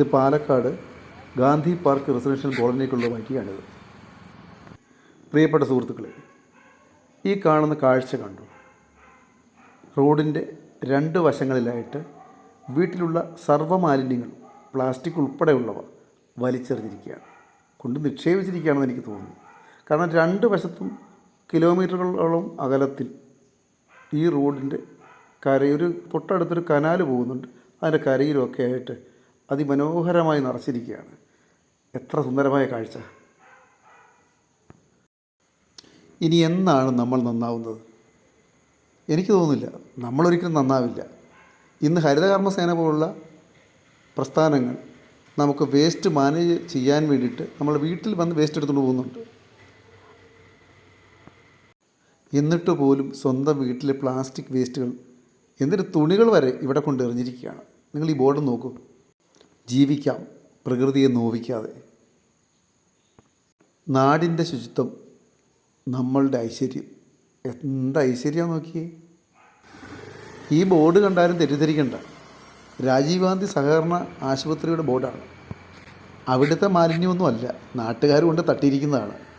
ഇത് Palakkad Gandhi park residential കോളനിക്കുള്ള വഴിയാണിത് പ്രിയപ്പെട്ട സുഹൃത്തുക്കളെ ഈ കാണുന്ന കാഴ്ച കണ്ടു. റോഡിന്റെ രണ്ട് വശങ്ങളിലായിട്ട് വീട്ടിലുള്ള സർവമാലിന്യങ്ങളും പ്ലാസ്റ്റിക് ഉൾപ്പെടെയുള്ളവ വലിച്ചെറിഞ്ഞിരിക്കുകയാണ്. കൊണ്ട് നിക്ഷേപിച്ചിരിക്കുകയാണെന്ന് എനിക്ക് തോന്നുന്നു. കാരണം രണ്ട് വശത്തും കിലോമീറ്ററുകളോളം അകലത്തിൽ ഈ റോഡിന്റെ കരയൊരു തൊട്ടടുത്തൊരു കനാൽ പോകുന്നുണ്ട്. അതിന്റെ കരയിലൊക്കെ ആയിട്ട് അതിമനോഹരമായി നിറച്ചിരിക്കുകയാണ്. എത്ര സുന്ദരമായ കാഴ്ച. ഇനി എന്നാണ് നമ്മൾ നന്നാവുന്നത്? എനിക്ക് തോന്നുന്നില്ല. നമ്മളൊരിക്കലും നന്നാവില്ല. ഇന്ന് ഹരിതകർമ്മസേന പോലുള്ള പ്രസ്ഥാനങ്ങൾ നമുക്ക് വേസ്റ്റ് മാനേജ് ചെയ്യാൻ വേണ്ടിയിട്ട് നമ്മൾ വീട്ടിൽ വന്ന് വേസ്റ്റ് എടുത്തുകൊണ്ട് പോകുന്നുണ്ട്. എന്നിട്ട് പോലും സ്വന്തം വീട്ടിലെ പ്ലാസ്റ്റിക് വേസ്റ്റുകൾ എന്നിട്ട് തുണികൾ വരെ ഇവിടെ കൊണ്ടെറിഞ്ഞിരിക്കുകയാണ് നിങ്ങൾ ഈ ബോർഡ് നോക്കൂ. ജീവിക്കാം. പ്രകൃതിയെ നോവിക്കാതെ. നാടിന്റെ ശുചിത്വം നമ്മളുടെ ഐശ്വര്യം. എന്ത് ഐശ്വര്യം നോക്കിയേ? ഈ ബോർഡ് കണ്ടാലും തെറ്റിദ്ധരിക്കണ്ട. രാജീവ് ഗാന്ധി സഹകരണ ആശുപത്രിയുടെ ബോർഡാണ്. അവിടുത്തെ മാലിന്യമൊന്നുമല്ല. നാട്ടുകാർ കൊണ്ട് തട്ടിയിരിക്കുന്നതാണ്.